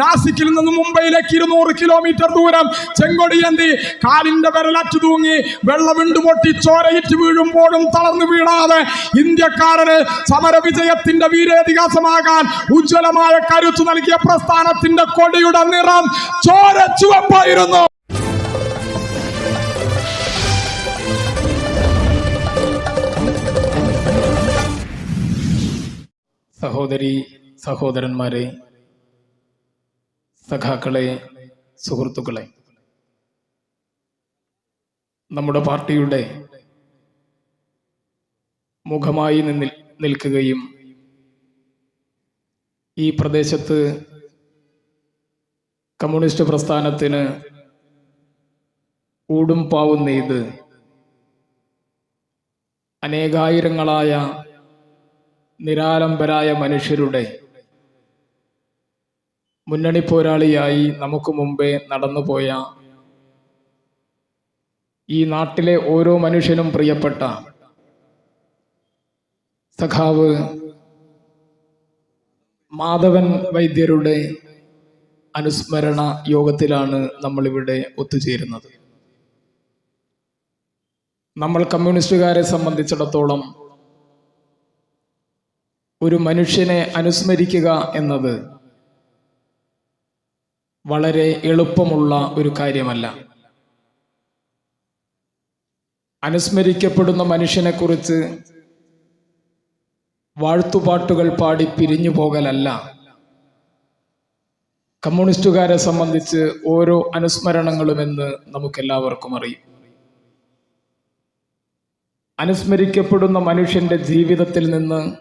നാസിക്കിൽ നിന്ന് മുംബൈയിലേക്ക് ഇരുന്നൂറ് കിലോമീറ്റർ ദൂരം ചെങ്കൊടിയന്തി കാലിന്റെ വിരലറ്റു തൂങ്ങി വെള്ളമിണ്ട് പൊട്ടി ചോരയിട്ട് വീഴുമ്പോഴും തളർന്നു വീഴാതെ ഇന്ത്യക്കാരന് സമര വിജയത്തിന്റെ വീരേതിഹാസമാകാൻ ഉജ്ജ്വലമായ കരുത്തു നൽകിയ പ്രസ്ഥാനത്തിന്റെ കൊടിയുടെ നിറം ചോര ചുവപ്പായിരുന്നു. സഹോദരി സഹോദരന്മാരെ സഖാക്കളെ സുഹൃത്തുക്കളെ നമ്മുടെ പാർട്ടിയുടെ മുഖമായി നിന്നിൽ നിൽക്കുകയും ഈ പ്രദേശത്ത് കമ്മ്യൂണിസ്റ്റ് പ്രസ്ഥാനത്തിന് ഊടും പാവും നെയ്ത് അനേകായിരങ്ങളായ നിരാലംബരായ മനുഷ്യരുടെ മുന്നണി പോരാളിയായി നമുക്ക് മുമ്പേ നടന്നുപോയ ഈ നാട്ടിലെ ഓരോ മനുഷ്യനും പ്രിയപ്പെട്ട സഖാവ് മാധവൻ വൈദ്യരുടെ അനുസ്മരണ യോഗത്തിലാണ് നമ്മളിവിടെ ഒത്തുചേരുന്നത്. നമ്മൾ കമ്മ്യൂണിസ്റ്റുകാരെ സംബന്ധിച്ചിടത്തോളം ഒരു മനുഷ്യനെ അനുസ്മരിക്കുക എന്നത് വളരെ എളുപ്പമുള്ള ഒരു കാര്യമല്ല. അനുസ്മരിക്കപ്പെടുന്ന മനുഷ്യനെക്കുറിച്ച് വാഴ്ത്തുപാട്ടുകൾ പാടി പിരിഞ്ഞു പോകലല്ല. കമ്മ്യൂണിസ്റ്റുകാരെ സംബന്ധിച്ച് ഓരോ അനുസ്മരണങ്ങളുമെന്ന് നമുക്കെല്ലാവർക്കും അറിയും. അനുസ്മരിക്കപ്പെടുന്ന മനുഷ്യന്റെ ജീവിതത്തിൽ നിന്ന്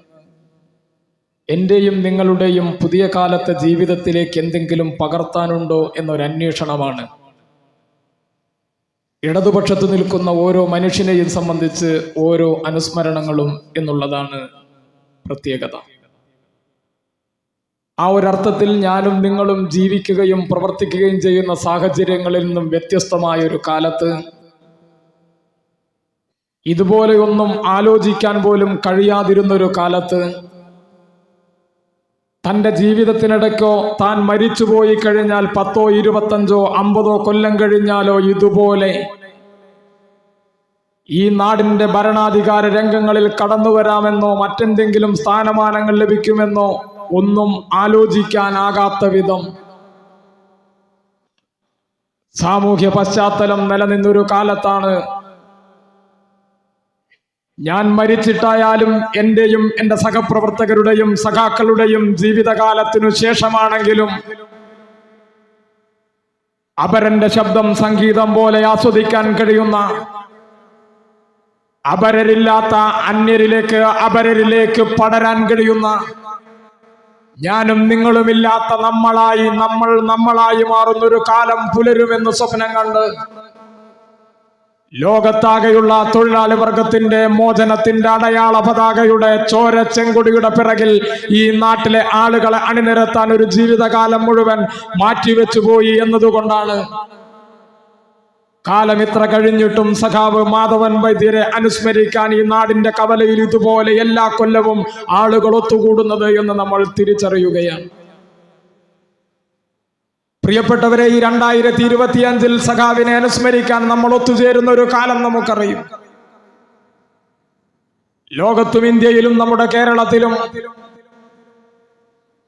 എന്റെയും നിങ്ങളുടെയും പുതിയ കാലത്തെ ജീവിതത്തിലേക്ക് എന്തെങ്കിലും പകർത്താനുണ്ടോ എന്നൊരു അന്വേഷണമാണ്. ഇടതുപക്ഷത്ത് നിൽക്കുന്ന ഓരോ മനുഷ്യനെയും സംബന്ധിച്ച് ഓരോ അനുസ്മരണങ്ങളും എന്നുള്ളതാണ് പ്രത്യേകത. ആ ഒരർത്ഥത്തിൽ ഞാനും നിങ്ങളും ജീവിക്കുകയും പ്രവർത്തിക്കുകയും ചെയ്യുന്ന സാഹചര്യങ്ങളിൽ നിന്നും വ്യത്യസ്തമായ ഒരു കാലത്ത് ഇതുപോലെയൊന്നും ആലോചിക്കാൻ പോലും കഴിയാതിരുന്നൊരു കാലത്ത് തന്റെ ജീവിതത്തിനിടയ്ക്കോ താൻ മരിച്ചുപോയി കഴിഞ്ഞാൽ പത്തോ ഇരുപത്തഞ്ചോ അമ്പതോ കൊല്ലം കഴിഞ്ഞാലോ ഇതുപോലെ. ഈ നാടിന്റെ ഭരണാധികാര രംഗങ്ങളിൽ കടന്നു വരാമെന്നോ മറ്റെന്തെങ്കിലും സ്ഥാനമാനങ്ങൾ ലഭിക്കുമെന്നോ ഒന്നും ആലോചിക്കാനാകാത്ത വിധം. സാമൂഹ്യ പശ്ചാത്തലം നിലനിന്നൊരു കാലത്താണ് ഞാൻ മരിച്ചിട്ടായാലും എന്റെയും എന്റെ സഹപ്രവർത്തകരുടെയും സഖാക്കളുടെയും ജീവിതകാലത്തിനു ശേഷമാണെങ്കിലും അപരന്റെ ശബ്ദം സംഗീതം പോലെ ആസ്വദിക്കാൻ കഴിയുന്ന അപരരില്ലാത്ത അന്യരിലേക്ക് അപരരിലേക്ക് പടരാൻ കഴിയുന്ന ഞാനും നിങ്ങളുമില്ലാത്ത നമ്മളായി നമ്മൾ നമ്മളായി മാറുന്നൊരു കാലം പുലരുമെന്ന് സ്വപ്നം കണ്ട് ലോകത്താകെയുള്ള തൊഴിലാളി വർഗത്തിന്റെ മോചനത്തിന്റെ അടയാള പതാകയുടെ ചോര ചെങ്കൊടിയുടെ പിറകിൽ ഈ നാട്ടിലെ ആളുകളെ അണിനിരത്താൻ ഒരു ജീവിതകാലം മുഴുവൻ മാറ്റിവെച്ചു പോയി എന്നതുകൊണ്ടാണ്. കാലം ഇത്ര കഴിഞ്ഞിട്ടും സഖാവ് മാധവൻ വൈദ്യരെ അനുസ്മരിക്കാൻ ഈ നാടിന്റെ കവലയിൽ ഇതുപോലെ എല്ലാ കൊല്ലവും ആളുകൾ ഒത്തുകൂടുന്നത് എന്ന് നമ്മൾ തിരിച്ചറിയുകയാണ്. പ്രിയപ്പെട്ടവരെ ഈ രണ്ടായിരത്തി ഇരുപത്തിയഞ്ചിൽ സഖാവിനെ അനുസ്മരിക്കാൻ നമ്മൾ ഒത്തുചേരുന്ന ഒരു കാലം നമുക്കറിയും. ലോകത്തും ഇന്ത്യയിലും നമ്മുടെ കേരളത്തിലും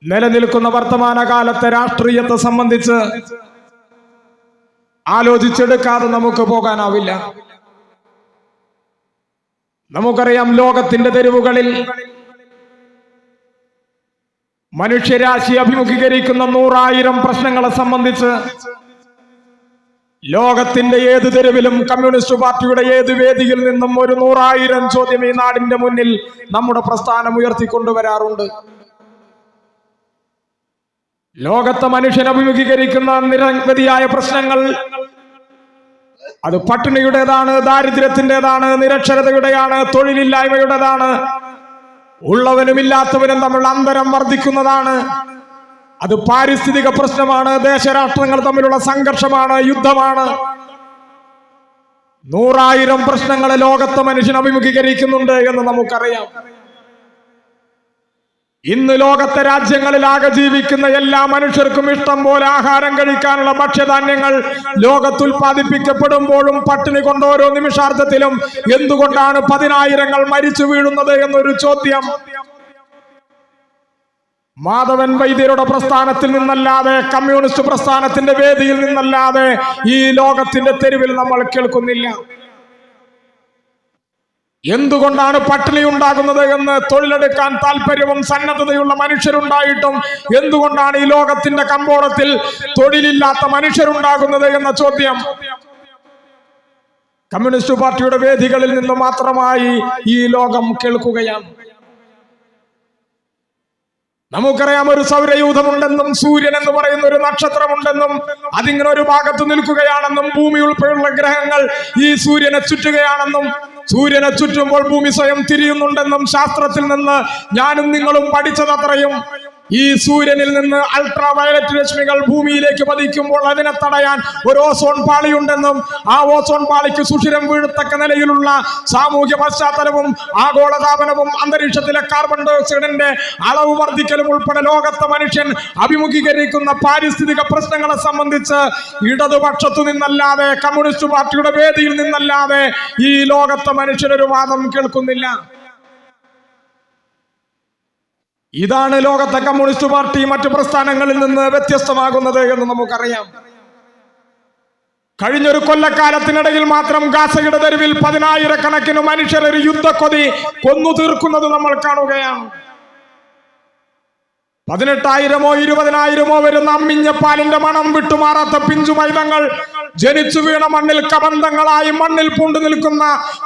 നിലനിൽക്കുന്ന വർത്തമാനകാലത്തെ രാഷ്ട്രീയത്തെ സംബന്ധിച്ച് ആലോചിച്ചെടുക്കാതെ നമുക്ക് പോകാനാവില്ല. നമുക്കറിയാം ലോകത്തിന്റെ തെരുവുകളിൽ മനുഷ്യരാശി അഭിമുഖീകരിക്കുന്ന നൂറായിരം പ്രശ്നങ്ങളെ സംബന്ധിച്ച് ലോകത്തിന്റെ ഏത് തെരുവിലും കമ്മ്യൂണിസ്റ്റ് പാർട്ടിയുടെ ഏത് വേദിയിൽ നിന്നും ഒരു നൂറായിരം ചോദ്യം ഈ നാടിന്റെ മുന്നിൽ നമ്മുടെ പ്രസ്ഥാനം ഉയർത്തിക്കൊണ്ടുവരാറുണ്ട്. ലോകത്തെ മനുഷ്യൻ അഭിമുഖീകരിക്കുന്ന നിരവധിയായ പ്രശ്നങ്ങൾ അത് പട്ടിണിയുടേതാണ് ദാരിദ്ര്യത്തിന്റെതാണ് നിരക്ഷരതയുടെയാണ് തൊഴിലില്ലായ്മയുടേതാണ് ഉള്ളവനും ഇല്ലാത്തവനും തമ്മിലുള്ള അന്തരം വർദ്ധിക്കുന്നതാണ്. അത് പാരിസ്ഥിതിക പ്രശ്നമാണ് ദേശരാഷ്ട്രങ്ങൾ തമ്മിലുള്ള സംഘർഷമാണ് യുദ്ധമാണ്. നൂറായിരം പ്രശ്നങ്ങൾ ലോകത്തെ മനുഷ്യൻ അഭിമുഖീകരിക്കുന്നുണ്ട് എന്ന് നമുക്കറിയാം. ഇന്ന് ലോകത്തെ രാജ്യങ്ങളിലാകെ ജീവിക്കുന്ന എല്ലാ മനുഷ്യർക്കും ഇഷ്ടം പോലെ ആഹാരം കഴിക്കാനുള്ള ഭക്ഷ്യധാന്യങ്ങൾ ലോകത്ത് ഉൽപ്പാദിപ്പിക്കപ്പെടുമ്പോഴും പട്ടിണി കൊണ്ട് ഓരോ നിമിഷാർത്ഥത്തിലും എന്തുകൊണ്ടാണ് പതിനായിരങ്ങൾ മരിച്ചു വീഴുന്നത് എന്നൊരു ചോദ്യം. മാധവൻ വൈദ്യരുടെ പ്രസ്ഥാനത്തിൽ നിന്നല്ലാതെ കമ്മ്യൂണിസ്റ്റ് പ്രസ്ഥാനത്തിന്റെ വേദിയിൽ നിന്നല്ലാതെ ഈ ലോകത്തിന്റെ തെരുവിൽ നമ്മൾ കേൾക്കുന്നില്ല. എന്തുകൊണ്ടാണ് പട്ടിണി ഉണ്ടാകുന്നത് എന്ന് തൊഴിലെടുക്കാൻ താല്പര്യവും സന്നദ്ധതയുള്ള മനുഷ്യരുണ്ടായിട്ടും? എന്തുകൊണ്ടാണ് ഈ ലോകത്തിന്റെ കമ്പോളത്തിൽ തൊഴിലില്ലാത്ത മനുഷ്യരുണ്ടാകുന്നത് എന്ന ചോദ്യം? കമ്മ്യൂണിസ്റ്റ് പാർട്ടിയുടെ വേദികളിൽ നിന്ന് മാത്രമായി ഈ ലോകം കേൾക്കുകയാണ്. നമുക്കറിയാം ഒരു സൗരയൂഥമുണ്ടെന്നും സൂര്യൻ എന്ന് പറയുന്ന ഒരു നക്ഷത്രമുണ്ടെന്നും അതിങ്ങനെ ഒരു ഭാഗത്ത് നിൽക്കുകയാണെന്നും ഭൂമി ഉൾപ്പെടെയുള്ള ഗ്രഹങ്ങൾ ഈ സൂര്യനെ ചുറ്റുകയാണെന്നും സൂര്യനെ ചുറ്റുമ്പോൾ ഭൂമി സ്വയം തിരിയുന്നുണ്ടെന്നും ശാസ്ത്രത്തിൽ നിന്ന് ഞാനും നിങ്ങളും പഠിച്ചതത്രയും. ഈ സൂര്യനിൽ നിന്ന് അൾട്രാ വയലറ്റ് രശ്മികൾ ഭൂമിയിലേക്ക് പതിക്കുമ്പോൾ അതിനെ തടയാൻ ഒരു ഓസോൺ പാളിയുണ്ടെന്നും ആ ഓസോൺ പാളിക്ക് സുഷിരം വീഴത്തക്ക നിലയിലുള്ള സാമൂഹ്യ പശ്ചാത്തലവും ആഗോളതാപനവും അന്തരീക്ഷത്തിലെ കാർബൺ ഡയോക്സൈഡിന്റെ അളവ് വർദ്ധിക്കലും ഉൾപ്പെടെ ലോകത്തെ മനുഷ്യൻ അഭിമുഖീകരിക്കുന്ന പാരിസ്ഥിതിക പ്രശ്നങ്ങളെ സംബന്ധിച്ച് ഇടതുപക്ഷത്തു നിന്നല്ലാതെ കമ്മ്യൂണിസ്റ്റ് പാർട്ടിയുടെ വേദിയിൽ നിന്നല്ലാതെ ഈ ലോകത്തെ മനുഷ്യനൊരു വാദം കേൾക്കുന്നില്ല. ഇതാണ് ലോകത്തെ കമ്മ്യൂണിസ്റ്റ് പാർട്ടി മറ്റു പ്രസ്ഥാനങ്ങളിൽ നിന്ന് വ്യത്യസ്തമാകുന്നത് എന്ന് നമുക്കറിയാം. കഴിഞ്ഞൊരു കൊല്ലക്കാലത്തിനിടയിൽ മാത്രം ഗാസയുടെ തെരുവിൽ പതിനായിരക്കണക്കിന് മനുഷ്യർ ഒരു യുദ്ധക്കൊതി കൊന്നു തീർക്കുന്നത് നമ്മൾ കാണുകയാണ്. പതിനെട്ടായിരമോ ഇരുപതിനായിരമോ വരുന്ന അമ്മിഞ്ഞ പാലിന്റെ മണം വിട്ടുമാറാത്ത പിഞ്ചു മൈതങ്ങൾ ജനിച്ചു വീണ മണ്ണിൽ കബന്ധങ്ങളായി മണ്ണിൽ പൂണ്ടു നിൽക്കുന്ന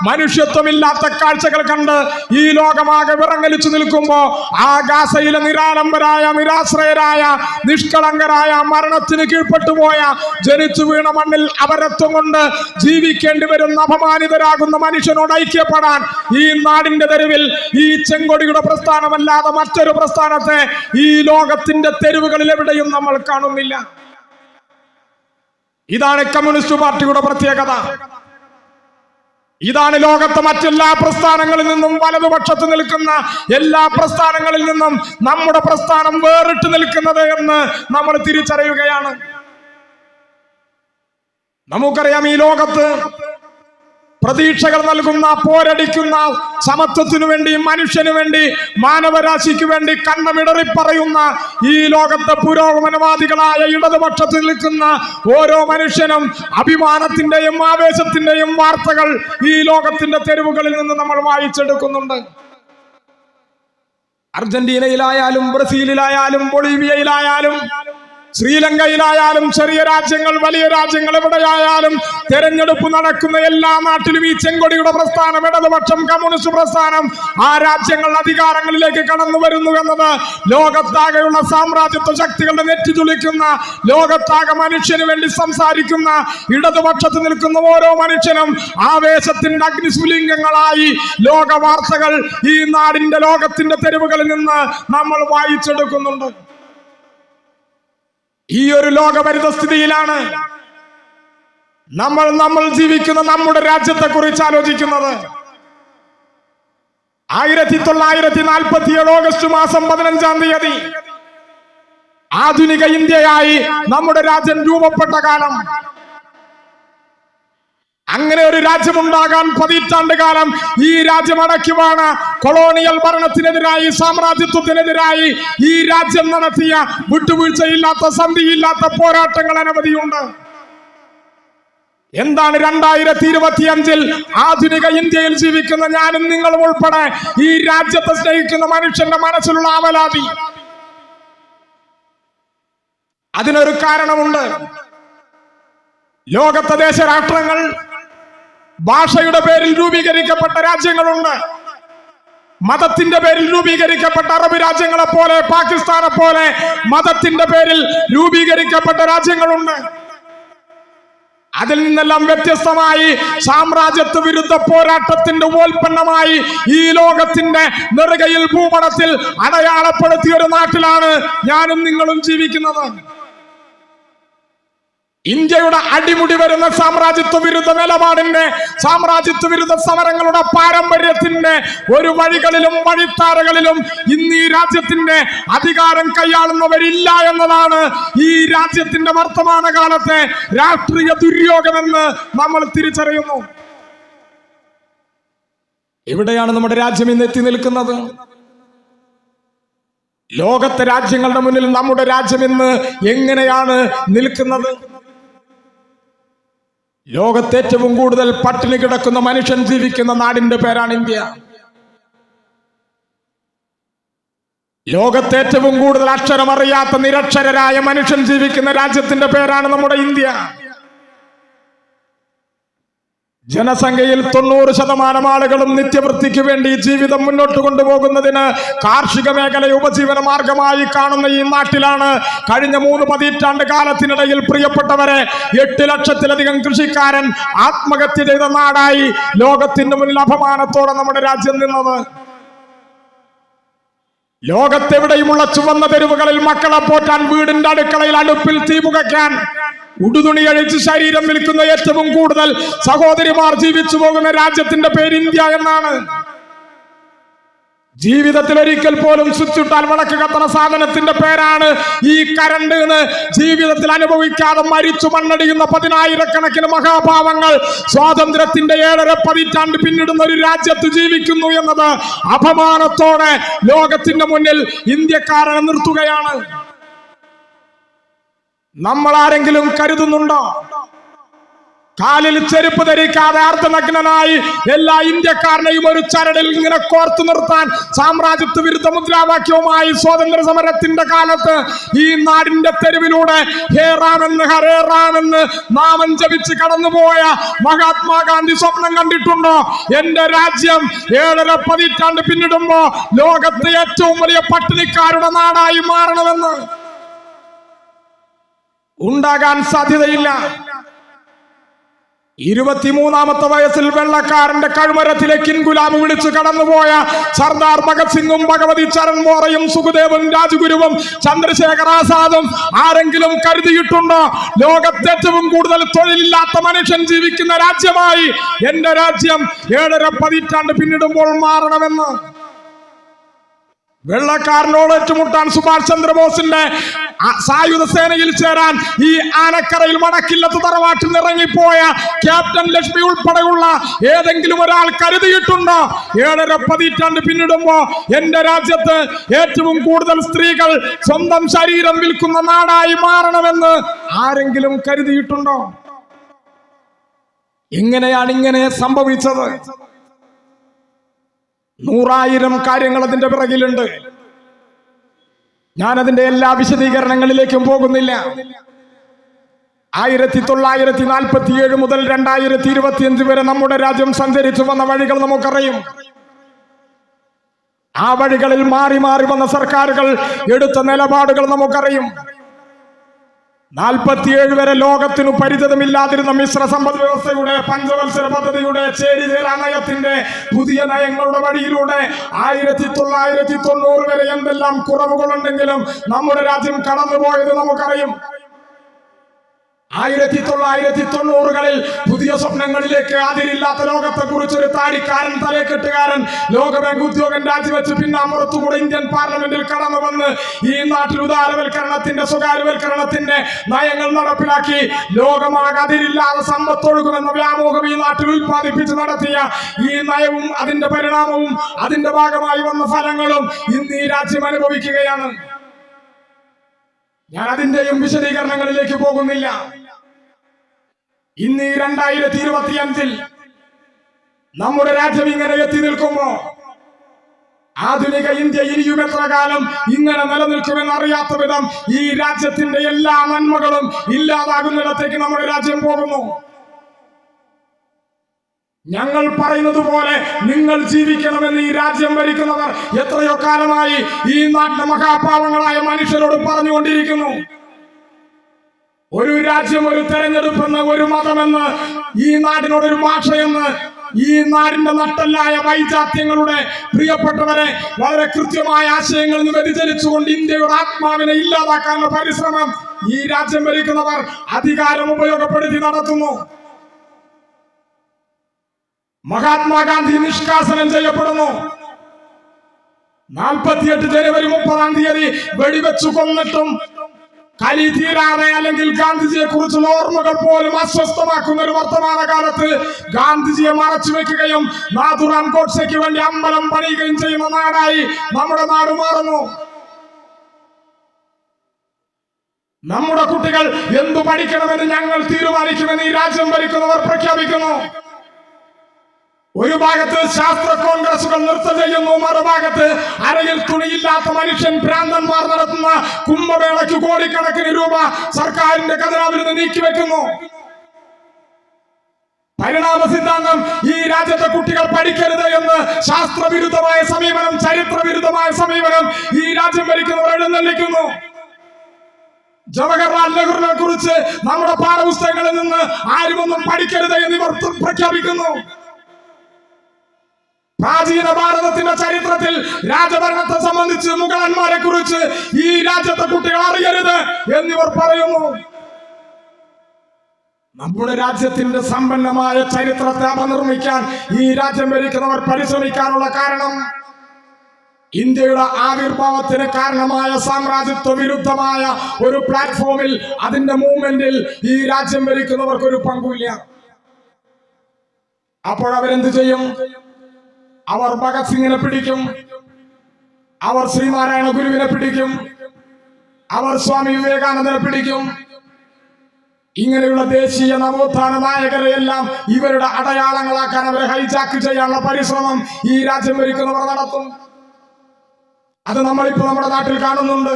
മനുഷ്യത്വമില്ലാത്ത കാഴ്ചകൾ കണ്ട് ഈ ലോകമാകെ വിറങ്ങലിച്ചു നിൽക്കുമ്പോ ആ ഗാസയിലെ നിരാലംബരായ നിരാശ്രയരായ നിഷ്കളങ്കരായ മരണത്തിന് കീഴ്പ്പെട്ടുപോയ ജനിച്ചു വീണ മണ്ണിൽ അപരത്വം കൊണ്ട് ജീവിക്കേണ്ടി വരുന്ന അപമാനിതരാകുന്ന മനുഷ്യനോട് ഐക്യപ്പെടാൻ ഈ നാടിന്റെ തെരുവിൽ ഈ ചെങ്കൊടിയുടെ പ്രസ്ഥാനമല്ലാതെ മറ്റൊരു പ്രസ്ഥാനത്തെ ഈ ലോകത്തിന്റെ തെരുവുകളിൽ എവിടെയും നമ്മൾ കാണുന്നില്ല. ഇതാണ് കമ്മ്യൂണിസ്റ്റ് പാർട്ടിയുടെ പ്രത്യേകത. ഇതാണ് ലോകത്തെ മറ്റെല്ലാ പ്രസ്ഥാനങ്ങളിൽ നിന്നും വലതുപക്ഷത്ത് നിൽക്കുന്ന എല്ലാ പ്രസ്ഥാനങ്ങളിൽ നിന്നും നമ്മുടെ പ്രസ്ഥാനം വേറിട്ട് നിൽക്കുന്നത് എന്ന് നമ്മൾ തിരിച്ചറിയുകയാണ്. നമുക്കറിയാം ഈ ലോകത്ത് പ്രതീക്ഷകൾ നൽകുന്ന പോരടിക്കുന്ന സമത്വത്തിനു വേണ്ടി മനുഷ്യനു വേണ്ടി മാനവരാശിക്ക് വേണ്ടി കണ്ണമിടറി പറയുന്ന ഈ ലോകത്തെ പുരോഗമനവാദികളായ ഇടതുപക്ഷത്തിൽ നിൽക്കുന്ന ഓരോ മനുഷ്യനും അഭിമാനത്തിന്റെയും ആവേശത്തിന്റെയും വാർത്തകൾ ഈ ലോകത്തിന്റെ തെരുവുകളിൽ നിന്ന് നമ്മൾ വായിച്ചെടുക്കുന്നുണ്ട്. അർജന്റീനയിലായാലും ബ്രസീലിലായാലും ബൊളീവിയയിലായാലും ശ്രീലങ്കയിലായാലും ചെറിയ രാജ്യങ്ങൾ വലിയ രാജ്യങ്ങൾ എവിടെയായാലും തെരഞ്ഞെടുപ്പ് നടക്കുന്ന എല്ലാ നാട്ടിലും ഈ ചെങ്കൊടിയുടെ പ്രസ്ഥാനം ഇടതുപക്ഷം കമ്മ്യൂണിസ്റ്റ് പ്രസ്ഥാനം ആ രാജ്യങ്ങൾ അധികാരങ്ങളിലേക്ക് കടന്നു വരുന്നു എന്നത് ലോകത്താകെയുള്ള സാമ്രാജ്യത്വ ശക്തികളുടെ നെറ്റി തുളിക്കുന്ന ലോകത്താകെ മനുഷ്യന് വേണ്ടി സംസാരിക്കുന്ന ഇടതുപക്ഷത്ത് നിൽക്കുന്ന ഓരോ മനുഷ്യനും ആവേശത്തിന്റെ അഗ്നിസ്ഫുലിംഗങ്ങളായി ലോക വാർത്തകൾ ഈ നാടിന്റെ ലോകത്തിന്റെ തെരുവുകളിൽ നിന്ന് നമ്മൾ വായിച്ചെടുക്കുന്നുണ്ട്. ഈ ഒരു ലോകപരിതസ്ഥിതിയിലാണ് നമ്മൾ നമ്മൾ ജീവിക്കുന്ന നമ്മുടെ രാജ്യത്തെ കുറിച്ച് ആലോചിക്കുന്നത്. ആയിരത്തി തൊള്ളായിരത്തി നാൽപ്പത്തി ഏഴ് ഓഗസ്റ്റ് മാസം പതിനഞ്ചാം തീയതി ആധുനിക ഇന്ത്യയായി നമ്മുടെ രാജ്യം രൂപപ്പെട്ട കാലം. അങ്ങനെ ഒരു രാജ്യമുണ്ടാകാൻ പതിറ്റാണ്ട് കാലം ഈ രാജ്യം അടയ്ക്കുവാണ്. കൊളോണിയൽ ഭരണത്തിനെതിരായി സാമ്രാജ്യത്വത്തിനെതിരായി ഈ രാജ്യം നടത്തിയ വിട്ടുവീഴ്ചയില്ലാത്ത സന്ധിയില്ലാത്ത പോരാട്ടങ്ങൾ അനവധിയുണ്ട്. എന്താണ് രണ്ടായിരത്തി ഇരുപത്തി അഞ്ചിൽ ആധുനിക ഇന്ത്യയിൽ ജീവിക്കുന്ന ഞാനും നിങ്ങളും ഉൾപ്പെടെ ഈ രാജ്യത്തെ സ്നേഹിക്കുന്ന മനുഷ്യന്റെ മനസ്സിലുള്ള അവലാതി അതിനൊരു കാരണമുണ്ട്. ലോകത്തെ ദേശരാഷ്ട്രങ്ങൾ ഭാഷയുടെ പേരിൽ രൂപീകരിക്കപ്പെട്ട രാജ്യങ്ങളുണ്ട്. മതത്തിന്റെ പേരിൽ രൂപീകരിക്കപ്പെട്ട അറബ് രാജ്യങ്ങളെ പോലെ പാകിസ്ഥാനെ പോലെ മതത്തിന്റെ പേരിൽ രൂപീകരിക്കപ്പെട്ട രാജ്യങ്ങളുണ്ട്. അതിൽ നിന്നെല്ലാം വ്യത്യസ്തമായി സാമ്രാജ്യത്വ വിരുദ്ധ പോരാട്ടത്തിന്റെ ഉപോൽപ്പന്നമായി ഈ ലോകത്തിന്റെ നെറുകയിൽ ഭൂപടത്തിൽ അടയാളപ്പെടുത്തിയ ഒരു നാട്ടിലാണ് ഞാനും നിങ്ങളും ജീവിക്കുന്നത്. ഇന്ത്യയുടെ അടിമുടി വരുന്ന സാമ്രാജ്യത്വ വിരുദ്ധ നിലപാടിന്റെ സാമ്രാജ്യത്വ വിരുദ്ധ സമരങ്ങളുടെ പാരമ്പര്യത്തിന്റെ ഒരു വഴികളിലും വഴിത്താരകളിലും ഇന്ന് ഈ രാജ്യത്തിന്റെ അധികാരം കൈയാളുന്നവരില്ല എന്നതാണ് ഈ രാജ്യത്തിന്റെ വർത്തമാനകാലത്തെ രാഷ്ട്രീയ ദുര്യോഗമെന്ന് നമ്മൾ തിരിച്ചറിയുന്നു. എവിടെയാണ് നമ്മുടെ രാജ്യം ഇന്ന് എത്തി നിൽക്കുന്നത്? ലോകത്തെ രാജ്യങ്ങളുടെ മുന്നിൽ നമ്മുടെ രാജ്യം ഇന്ന് എങ്ങനെയാണ് നിൽക്കുന്നത്? ലോകത്ത് ഏറ്റവും കൂടുതൽ പട്ടിണി കിടക്കുന്ന മനുഷ്യൻ ജീവിക്കുന്ന നാടിന്റെ പേരാണ് ഇന്ത്യ. ലോകത്ത് ഏറ്റവും കൂടുതൽ അക്ഷരമറിയാത്ത നിരക്ഷരരായ മനുഷ്യൻ ജീവിക്കുന്ന രാജ്യത്തിന്റെ പേരാണ് നമ്മുടെ ഇന്ത്യ. ജനസംഖ്യയിൽ തൊണ്ണൂറ് ശതമാനം ആളുകളും നിത്യവൃത്തിക്ക് വേണ്ടി ജീവിതം മുന്നോട്ട് കൊണ്ടുപോകുന്നതിന് കാർഷിക മേഖലയെ ഉപജീവന മാർഗമായി കാണുന്ന ഈ നാട്ടിലാണ് കഴിഞ്ഞ മൂന്ന് പതിറ്റാണ്ട് കാലത്തിനിടയിൽ പ്രിയപ്പെട്ടവരെ എട്ട് ലക്ഷത്തിലധികം കൃഷിക്കാരൻ ആത്മഹത്യ ചെയ്ത നാടായി ലോകത്തിന്റെ മുന്നിൽ അപമാനത്തോടെ നമ്മുടെ രാജ്യം നിന്നത്. ലോകത്തെവിടെയുമുള്ള ചുവന്ന തെരുവുകളിൽ മക്കളെ പോറ്റാൻ വീടിന്റെ അടുക്കളയിൽ അടുപ്പിൽ തീ പുകയ്ക്കാൻ ഉടുതുണി അഴിച്ച് ശരീരം വിൽക്കുന്ന ഏറ്റവും കൂടുതൽ സഹോദരിമാർ ജീവിച്ചു പോകുന്ന രാജ്യത്തിന്റെ പേര് ഇന്ത്യ എന്നാണ്. ജീവിതത്തിൽ ഒരിക്കൽ പോലും സ്വിച്ചിട്ടാൽ വിളക്ക് കത്തണ സാധനത്തിന്റെ പേരാണ് ഈ കരണ്ട് എന്ന്. ജീവിതത്തിൽ അനുഭവിക്കാതെ മരിച്ചു മണ്ണടിയുന്ന പതിനായിരക്കണക്കിന് മഹാഭാവങ്ങൾ സ്വാതന്ത്ര്യത്തിന്റെ ഏഴര പതിറ്റാണ്ട് പിന്നിടുന്ന ഒരു രാജ്യത്ത് ജീവിക്കുന്നു എന്നത് അപമാനത്തോടെ ലോകത്തിന്റെ മുന്നിൽ ഇന്ത്യക്കാരനെ നിർത്തുകയാണ്. നമ്മൾ ആരെങ്കിലും കരുതുന്നുണ്ടോ? കാലിൽ ചെരുപ്പ് ധരിക്കാതെ അർദ്ധനഗ്നനായി എല്ലാ ഇന്ത്യക്കാരനെയും ഒരു ചരടിൽ ഇങ്ങനെ കോർത്തു നിർത്താൻ സാമ്രാജ്യത്വ വിരുദ്ധ മുദ്രാവാക്യവുമായി സ്വാതന്ത്ര്യ സമരത്തിന്റെ കാലത്ത് ഈ നാടിന്റെ തെരുവിലൂടെ ഹേ റാമെന്ന് നാമം ജപിച്ച് കടന്നുപോയ മഹാത്മാഗാന്ധി സ്വപ്നം കണ്ടിട്ടുണ്ടോ? എന്റെ രാജ്യം ഏഴര പതിറ്റാണ്ട് പിന്നിടുമ്പോ ലോകത്തെ ഏറ്റവും വലിയ പട്ടിണിക്കാരുടെ നാടായി മാറണമെന്ന്. ഉണ്ടാകാൻ സാധ്യതയില്ല. ഇരുപത്തിമൂന്നാമത്തെ വയസ്സിൽ വെള്ളക്കാരന്റെ കഴുമരത്തിലേക്ക് ഇൻഗുലാബ് വിളിച്ചു കടന്നുപോയ സർദാർ ഭഗത് സിംഗും ഭഗവതി ചരൺ മോറയും സുഖദേവും രാജഗുരുവും ചന്ദ്രശേഖർ ആസാദും ആരെങ്കിലും കരുതിയിട്ടുണ്ടോ? ലോകത്തെ ഏറ്റവും കൂടുതൽ തൊഴിലില്ലാത്ത മനുഷ്യൻ ജീവിക്കുന്ന രാജ്യമായി എന്റെ രാജ്യം ഏഴര പതിറ്റാണ്ട് പിന്നിടുമ്പോൾ മാറണമെന്ന്. വെള്ളക്കാരനോട് ഏറ്റുമുട്ടാൻ സുഭാഷ് ചന്ദ്രബോസിന്റെ സായുധ സേനയിൽ ചേരാൻ ഈ ആനക്കരയിൽ വടക്കില്ലത്ത് തറവാട്ടിൽ ഇറങ്ങിപ്പോയ ക്യാപ്റ്റൻ ലക്ഷ്മി ഉൾപ്പെടെയുള്ള ഏതെങ്കിലും ഒരാൾ കരുതിയിട്ടുണ്ടോ? ഏഴര പതിറ്റാണ്ട് പിന്നിടുമ്പോ എന്റെ രാജ്യത്ത് ഏറ്റവും കൂടുതൽ സ്ത്രീകൾ സ്വന്തം ശരീരം വിൽക്കുന്ന നാടായി മാറണമെന്ന് ആരെങ്കിലും കരുതിയിട്ടുണ്ടോ? എങ്ങനെയാണ് ഇങ്ങനെ സംഭവിച്ചത്? നൂറായിരം കാര്യങ്ങൾ അതിന്റെ പിറകിലുണ്ട്. അതിന്റെ എല്ലാ വിശദീകരണങ്ങളിലേക്കും പോകുന്നില്ല. ആയിരത്തി തൊള്ളായിരത്തി നാൽപ്പത്തി ഏഴ് മുതൽ രണ്ടായിരത്തി ഇരുപത്തിയഞ്ച് വരെ നമ്മുടെ രാജ്യം സഞ്ചരിച്ചു വന്ന വഴികൾ നമുക്കറിയും. ആ വഴികളിൽ മാറി മാറി വന്ന സർക്കാരുകൾ എടുത്ത നിലപാടുകൾ നമുക്കറിയും. നാൽപ്പത്തിയേഴ് വരെ ലോകത്തിനു പരിചിതമില്ലാതിരുന്ന മിശ്ര സമ്പദ് വ്യവസ്ഥയുടെ പഞ്ചവത്സര പദ്ധതിയുടെ ചേരിചേരാ നയത്തിന്റെ പുതിയ നയങ്ങളുടെ വഴിയിലൂടെ ആയിരത്തി തൊള്ളായിരത്തി തൊണ്ണൂറ് വരെ എന്തെല്ലാം കുറവുകളുണ്ടെങ്കിലും നമ്മുടെ രാജ്യം കടന്നുപോയത് നമുക്കറിയും. ആയിരത്തി തൊള്ളായിരത്തി തൊണ്ണൂറുകളിൽ പുതിയ സ്വപ്നങ്ങളിലേക്ക് അതിരില്ലാത്ത ലോകത്തെ കുറിച്ച് ഒരു താടിക്കാരൻ തലക്കെട്ടുകാരൻ ലോകബാങ്ക് ഉദ്യോഗം രാജിവെച്ച് പിന്നാമ്പുറത്തുകൂടെ ഇന്ത്യൻ പാർലമെന്റിൽ കടന്നു വന്ന് ഈ നാട്ടിൽ ഉദാരവൽക്കരണത്തിന്റെ സ്വകാര്യവൽക്കരണത്തിന്റെ നയങ്ങൾ നടപ്പിലാക്കി ലോകമാകെ അതിരില്ലാതെ സമ്പത്തൊഴുകുമെന്ന വ്യാമോഹം ഈ നാട്ടിൽ ഉൽപ്പാദിപ്പിച്ച് നടത്തിയ ഈ നയവും അതിന്റെ പരിണാമവും അതിന്റെ ഭാഗമായി വന്ന ഫലങ്ങളും ഇന്ന് ഈ രാജ്യം അനുഭവിക്കുകയാണ്. ഞാൻ അതിന്റെയും വിശദീകരണങ്ങളിലേക്ക് പോകുന്നില്ല. ഇന്ന് ഈ രണ്ടായിരത്തി ഇരുപത്തി അഞ്ചിൽ നമ്മുടെ രാജ്യം ഇങ്ങനെ എത്തി നിൽക്കുമ്പോ ആധുനിക ഇന്ത്യ ഇനിയും എത്ര കാലം ഇങ്ങനെ നിലനിൽക്കുമെന്ന് അറിയാത്ത വിധം ഈ രാജ്യത്തിന്റെ എല്ലാ നന്മകളും ഇല്ലാതാകുന്നിടത്തേക്ക് നമ്മുടെ രാജ്യം പോകുന്നു. ഞങ്ങൾ പറയുന്നത് പോലെ നിങ്ങൾ ജീവിക്കണമെന്ന് ഈ രാജ്യം ഭരിക്കുന്നവർ എത്രയോ കാലമായി ഈ നാട്ടിലെ മഹാപാവങ്ങളായ മനുഷ്യരോട് പറഞ്ഞുകൊണ്ടിരിക്കുന്നു. ഒരു രാജ്യം ഒരു തെരഞ്ഞെടുപ്പെന്ന് ഒരു മതമെന്ന് ഈ നാടിനോടൊരു ഭാഷയെന്ന് ഈ നാടിന്റെ നട്ടല്ലായ വൈജാത്യങ്ങളുടെ പ്രിയപ്പെട്ടവരെ വളരെ കൃത്യമായ ആശയങ്ങളിൽ നിന്ന് വ്യതിചലിച്ചുകൊണ്ട് ഇന്ത്യയുടെ ആത്മാവിനെ ഇല്ലാതാക്കാനുള്ള പരിശ്രമം ഈ രാജ്യം ഭരിക്കുന്നവർ അധികാരം ഉപയോഗപ്പെടുത്തി നടത്തുന്നു. മഹാത്മാഗാന്ധി നിഷ്കാസനം ചെയ്യപ്പെടുന്നു. നാൽപ്പത്തിയെട്ട് ജനുവരി മുപ്പതാം തീയതി വെടിവെച്ചു കൊന്നിട്ടും കലി തീരാതെ അല്ലെങ്കിൽ ഗാന്ധിജിയെ കുറിച്ചുള്ള ഓർമ്മകൾ പോലും അസ്വസ്ഥമാക്കുന്ന ഒരു വർത്തമാന കാലത്ത് ഗാന്ധിജിയെ മറച്ചു വെക്കുകയും നാഥുറാം ഗോഡ്സെക്ക് വേണ്ടി അമ്പലം പണിയുകയും ചെയ്യുന്ന നാടായി നമ്മുടെ നാട് മാറുന്നു. നമ്മുടെ കുട്ടികൾ എന്തു പഠിക്കണമെന്ന് ഞങ്ങൾ തീരുമാനിക്കുമെന്ന് ഈ രാജ്യം ഭരിക്കുന്നവർ പ്രഖ്യാപിക്കുന്നു. ഒരു ഭാഗത്ത് ശാസ്ത്ര കോൺഗ്രസുകൾ നൃത്തം ചെയ്യുന്നു മറുഭാഗത്ത് അരയിൽ തുണിയില്ലാത്ത മനുഷ്യൻ ഭ്രാന്തന്മാർ നടത്തുന്ന കുംഭമേളയ്ക്ക് കോടിക്കണക്കിന് രൂപ സർക്കാരിന്റെ ഖജനാവിൽ നിന്ന് നീക്കിവെക്കുന്നു. പരിണാമ സിദ്ധാന്തം ഈ രാജ്യത്തെ കുട്ടികൾ പഠിക്കരുത് എന്ന് ശാസ്ത്രവിരുദ്ധമായ സമീപനം ചരിത്രവിരുദ്ധമായ സമീപനം ഈ രാജ്യം ഭരിക്കുന്നവർ എഴുന്നള്ളിക്കുന്നു. ജവഹർലാൽ നെഹ്റുവിനെ കുറിച്ച് നമ്മുടെ പാഠപുസ്തകങ്ങളിൽ നിന്ന് ആരുമൊന്നും പഠിക്കരുത് എന്നിവർ പ്രഖ്യാപിക്കുന്നു. പ്രാചീന ഭാരതത്തിന്റെ ചരിത്രത്തിൽ രാജഭരണത്തെ സംബന്ധിച്ച് മുഗളന്മാരെ കുറിച്ച് ഈ രാജ്യത്തെ കുട്ടികൾ അറിയരുത് എന്നിവർ പറയുന്നു. നമ്മുടെ രാജ്യത്തിന്റെ സമ്പന്നമായ ചരിത്രത്തെ അപനിർമ്മിക്കാൻ ഈ രാജ്യം ഭരിക്കുന്നവർ പരിശ്രമിക്കാനുള്ള കാരണം ഇന്ത്യയുടെ ആവിർഭാവത്തിന് കാരണമായ സാമ്രാജ്യത്വ വിരുദ്ധമായ ഒരു പ്ലാറ്റ്ഫോമിൽ അതിന്റെ മൂവ്മെന്റിൽ ഈ രാജ്യം ഭരിക്കുന്നവർക്ക് ഒരു പങ്കുമില്ല. അപ്പോൾ അവരെന്ത് ചെയ്യും? അവർ ഭഗത് സിംഗിനെ പിടിക്കും. അവർ ശ്രീനാരായണ ഗുരുവിനെ പിടിക്കും. അവർ സ്വാമി വിവേകാനന്ദനെ പിടിക്കും. ഇങ്ങനെയുള്ള ദേശീയ നവോത്ഥാന നായകരെ എല്ലാം ഇവരുടെ അടയാളങ്ങളാക്കാൻ അവരെ ഹൈജാക്ക് ചെയ്യാനുള്ള പരിശ്രമം ഈ രാജ്യം ഭരിക്കുന്നവർ നടത്തും. അത് നമ്മളിപ്പോ നമ്മുടെ നാട്ടിൽ കാണുന്നുണ്ട്.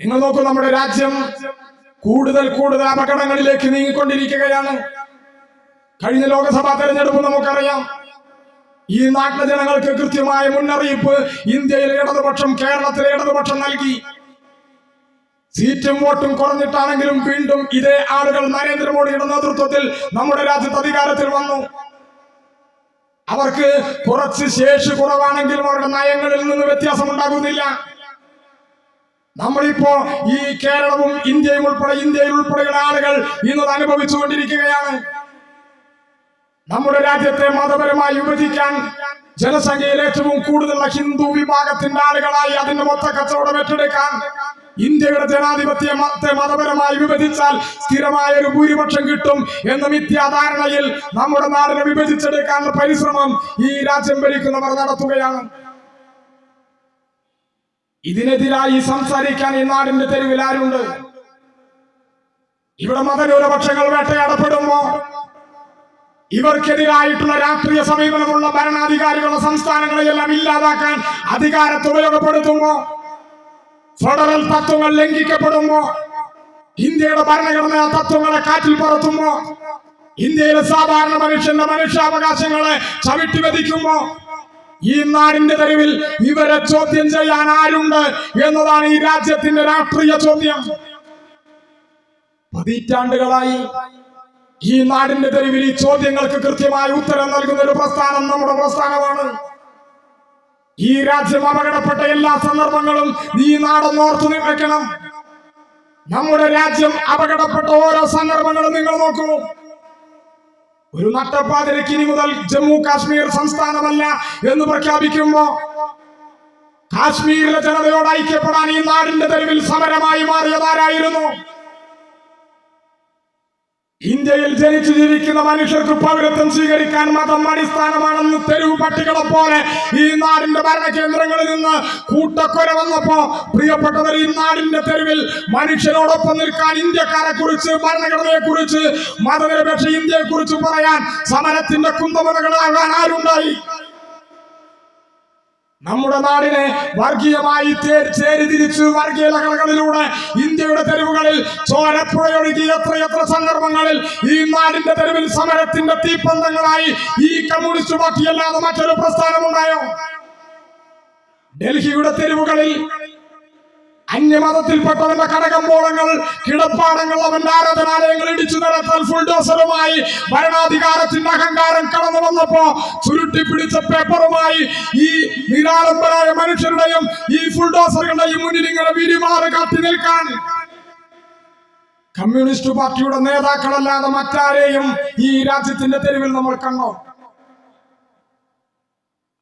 നിങ്ങൾ നോക്കൂ നമ്മുടെ രാജ്യം കൂടുതൽ കൂടുതൽ അപകടങ്ങളിലേക്ക് നീങ്ങിക്കൊണ്ടിരിക്കുകയാണ്. കഴിഞ്ഞ ലോക്സഭാ തെരഞ്ഞെടുപ്പ് നമുക്കറിയാം. ഈ നാട്ടിലെ ജനങ്ങൾക്ക് കൃത്യമായ മുന്നറിയിപ്പ് ഇന്ത്യയിലെ ഇടതുപക്ഷം കേരളത്തിലെ ഇടതുപക്ഷം നൽകി. സീറ്റും വോട്ടും കുറഞ്ഞിട്ടാണെങ്കിലും വീണ്ടും ഇതേ ആളുകൾ നരേന്ദ്രമോദിയുടെ നേതൃത്വത്തിൽ നമ്മുടെ രാജ്യത്ത് അധികാരത്തിൽ വന്നു. അവർക്ക് കുറച്ച് ശേഷി കുറവാണെങ്കിലും അവരുടെ നയങ്ങളിൽ നിന്ന് വ്യത്യാസം ഉണ്ടാകുന്നില്ല നമ്മളിപ്പോ ഈ കേരളവും ഇന്ത്യയും ഉൾപ്പെടെ ഇന്ത്യയിൽ ഉൾപ്പെടെയുള്ള ആളുകൾ ഇന്നത് അനുഭവിച്ചുകൊണ്ടിരിക്കുകയാണ്. നമ്മുടെ രാജ്യത്തെ മതപരമായി വിഭജിക്കാൻ ജനസംഖ്യയിൽ ഏറ്റവും കൂടുതലുള്ള ഹിന്ദു വിഭാഗത്തിന്റെ ആളുകളായി അതിന്റെ മൊത്ത കച്ചവടം ഏറ്റെടുക്കാൻ ഇന്ത്യയുടെ ജനാധിപത്യത്തെ മതപരമായി വിഭജിച്ചാൽ സ്ഥിരമായ ഒരു ഭൂരിപക്ഷം കിട്ടും എന്ന മിഥ്യാധാരണയിൽ നമ്മുടെ നാടിനെ വിഭജിച്ചെടുക്കാനുള്ള പരിശ്രമം ഈ രാജ്യം ഭരിക്കുന്നവർ നടത്തുകയാണ്. ഇതിനെതിരായി സംസാരിക്കാൻ ഈ നാടിന്റെ തെരുവിൽ ആരുണ്ട്? ഇവിടെ മതന്യൂനപക്ഷങ്ങൾ വേട്ടയാടപ്പെടുമ്പോ ഇവർക്കെതിരായിട്ടുള്ള രാഷ്ട്രീയ സമീപനമുള്ള ഭരണാധികാരികളുടെ സംസ്ഥാനങ്ങളെയെല്ലാം ഇല്ലാതാക്കാൻ അധികാരത്തെ ഉപയോഗപ്പെടുത്തുമ്പോ ഫെഡറൽ തത്വങ്ങൾ ലംഘിക്കപ്പെടുമ്പോ ഇന്ത്യയുടെ ഭരണഘടനാ തത്വങ്ങളെ കാറ്റിൽ പറത്തുമ്പോ ഇന്ത്യയിലെ സാധാരണ മനുഷ്യന്റെ മനുഷ്യാവകാശങ്ങളെ ചവിട്ടി വധിക്കുമ്പോ ഈ നാടിന്റെ തെരുവിൽ ഇവരെ ചോദ്യം ചെയ്യാൻ ആരുണ്ട് എന്നതാണ് ഈ രാജ്യത്തിന്റെ രാഷ്ട്രീയ ചോദ്യം. പതിറ്റാണ്ടുകളായി ഈ നാടിന്റെ തെരുവിൽ ഈ ചോദ്യങ്ങൾക്ക് കൃത്യമായ ഉത്തരം നൽകുന്ന ഒരു പ്രസ്ഥാനം നമ്മുടെ പ്രസ്ഥാനമാണ്. ഈ രാജ്യം അപകടപ്പെട്ട എല്ലാ സന്ദർഭങ്ങളും ഈ നാടൊന്ന് ഓർത്തു വെക്കണം നമ്മുടെ രാജ്യം അപകടപ്പെട്ട ഓരോ സന്ദർഭങ്ങളും നിങ്ങൾ നോക്കൂ. ഒരു നട്ടപ്പാതിരക്ക് ഇനി മുതൽ ജമ്മു കാശ്മീർ സംസ്ഥാനമല്ല എന്ന് പ്രഖ്യാപിക്കുമ്പോ കാശ്മീരിലെ ജനതയോട് ഐക്യപ്പെടാൻ ഈ നാടിന്റെ തെരുവിൽ സമരമായി മാറിയതാരായിരുന്നു? ഇന്ത്യയിൽ ജനിച്ചു ജീവിക്കുന്ന മനുഷ്യർക്ക് പൗരത്വം സ്വീകരിക്കാൻ മതം അടിസ്ഥാനമാണെന്ന് തെരുവ് പട്ടികളെ പോലെ ഈ നാടിന്റെ ഭരണകേന്ദ്രങ്ങളിൽ നിന്ന് കൂട്ടക്കൊര വന്നപ്പോ പ്രിയപ്പെട്ടവർ ഈ നാടിന്റെ തെരുവിൽ മനുഷ്യരോടൊപ്പം നിൽക്കാൻ ഇന്ത്യക്കാരെ കുറിച്ച് ഭരണഘടനയെ കുറിച്ച് മതനിരപേക്ഷ ഇന്ത്യയെ കുറിച്ച് പറയാൻ സമരത്തിന്റെ കുന്തമതകളാകാൻ ആരുണ്ടായി? നമ്മുടെ നാടിനെ വർഗീയമായി ചേരിതിരിച്ചു വർഗീയ ലഹളകളിലൂടെ ഇന്ത്യയുടെ തെരുവുകളിൽ ചോരപ്പുഴയൊഴുകി എത്രയെത്ര സന്ദർഭങ്ങളിൽ ഈ നാടിന്റെ തെരുവിൽ സമരത്തിന്റെ തീപ്പന്തങ്ങളായി ഈ കമ്മ്യൂണിസ്റ്റ് പാർട്ടിയല്ലാതെ മറ്റൊരു പ്രസ്ഥാനമുണ്ടായോ? ഡൽഹിയുടെ തെരുവുകളിൽ അന്യമതത്തിൽപ്പെട്ടവന്റെ കടകമ്പോളങ്ങൾ കിടപ്പാടങ്ങൾ അവന്റെ ആരാധനാലയങ്ങൾ ഇടിച്ചു നിരത്താൻ ഫുൾഡോസറുമായി ഭരണാധികാരത്തിന്റെ അഹങ്കാരം കടന്നു വന്നപ്പോ ചുരുട്ടി പിടിച്ച പേപ്പറുമായി ഈ നിരാലംബരായ മനുഷ്യരുടെയും ഈ ഫുൾഡോസറുകളുടെയും മുന്നിൽ ഇങ്ങനെ വിരിമാറ് കാട്ടി നിൽക്കാൻ. കമ്മ്യൂണിസ്റ്റ് പാർട്ടിയുടെ നേതാക്കളല്ലാതെ മറ്റാരെയും ഈ രാജ്യത്തിന്റെ തെരുവിൽ നമ്മൾ കണ്ടോ?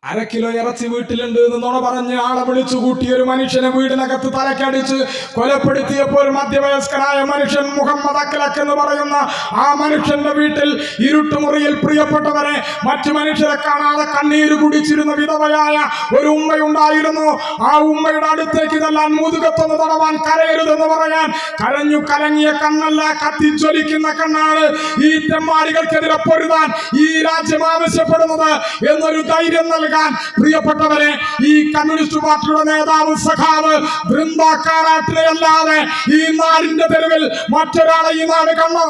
അര കിലോ ഇറച്ചി വീട്ടിലുണ്ട് എന്ന് നുണ പറഞ്ഞ് ആളെ വിളിച്ചു കൂട്ടി ഒരു മനുഷ്യനെ വീടിനകത്ത് തലക്കടിച്ച് കൊലപ്പെടുത്തിയപ്പോൾ മധ്യവയസ്കനായ മനുഷ്യൻ മുഹമ്മദ് അക്കലക്ക് എന്ന് പറയുന്ന ആ മനുഷ്യന്റെ വീട്ടിൽ ഇരുട്ടുമുറിയിൽ പ്രിയപ്പെട്ടവരെ മറ്റു മനുഷ്യരെ കാണാതെ കണ്ണീര് കുടിച്ചിരുന്ന വിധവയായ ഒരു ഉമ്മയുണ്ടായിരുന്നു. ആ ഉമ്മയുടെ അടുത്തേക്ക് ഇതെല്ലാം മുതുകത്തൊന്ന് തടവാൻ കരയരുതെന്ന് പറയാൻ കരഞ്ഞു കലങ്ങിയ കണ്ണല്ല കത്തിച്ചൊലിക്കുന്ന കണ്ണാണ് ഈ തെമ്മാടികൾക്കെതിരെ പൊരുതാൻ ഈ രാജ്യം ആവശ്യപ്പെടുന്നത് എന്നൊരു ധൈര്യം നൽകാൻ പ്രിയപ്പെട്ടവരെ ഈ കമ്മ്യൂണിസ്റ്റ് പാർട്ടിയുടെ നേതാവ് സഖാവ് വൃന്ദാക്കാരാട്ടിലെ അല്ലാതെ ഈ നാടിന്റെ തെരുവിൽ മറ്റൊരാളെ ഈ നാട് കണ്ടോ?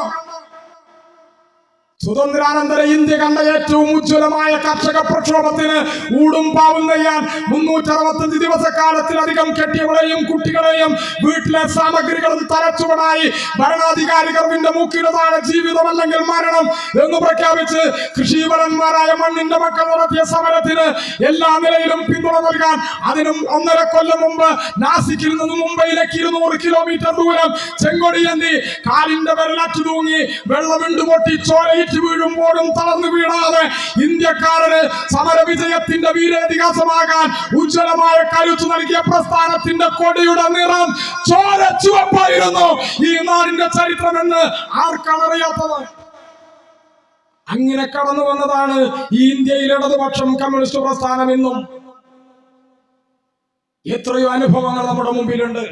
സ്വതന്ത്രാനന്തര ഇന്ത്യ കണ്ട ഏറ്റവും ഉജ്ജ്വലമായ കർഷക പ്രക്ഷോഭത്തിന് ഊടും പാവും നെയ്യാൻ മുന്നൂറ്ററുപത്തഞ്ച് ദിവസക്കാലത്തിലധികം കെട്ടിയവളെയും കുട്ടികളെയും വീട്ടിലെ സാമഗ്രികളും തലച്ചുവടായി ഭരണാധികാരികളുടെ മൂക്കിന് താഴെ ജീവിതമല്ലെങ്കിൽ മരണം എന്ന് പ്രഖ്യാപിച്ച് കൃഷിവളന്മാരായ മണ്ണിന്റെ മക്കൾ നടത്തിയ സമരത്തിന് എല്ലാ നിലയിലും പിന്തുണ നൽകാൻ അതിനും ഒന്നര കൊല്ലം മുമ്പ് നാസിക്കിൽ നിന്ന് മുംബൈയിലേക്ക് ഇരുന്നൂറ് കിലോമീറ്റർ ദൂരം ചെങ്കൊടിയന്തി കാലിന്റെ വിരലറ്റു തൂങ്ങി വെള്ളമിണ്ട് പൊട്ടി ചോരയിട്ട് വീഴുമ്പോഴും തളർന്നു വീഴാതെ ഇന്ത്യക്കാരന് സമര വിജയത്തിന്റെ വീരേതിഹാസമാകാൻ ഉജ്ജ്വലമായ കരുത്തു നൽകിയ പ്രസ്ഥാനത്തിന്റെ കൊടിയുടെ നിറം ചോര ചുവപ്പായിരുന്നു ഈ നാടിന്റെ ചരിത്രമെന്ന് ആർക്കാണ് അറിയാത്തത്? അങ്ങനെ കടന്നു വന്നതാണ് ഈ ഇന്ത്യയിൽ ഇടതുപക്ഷം കമ്മ്യൂണിസ്റ്റ് പ്രസ്ഥാനം എന്നും എത്രയോ അനുഭവങ്ങൾ നമ്മുടെ മുമ്പിലുണ്ട്.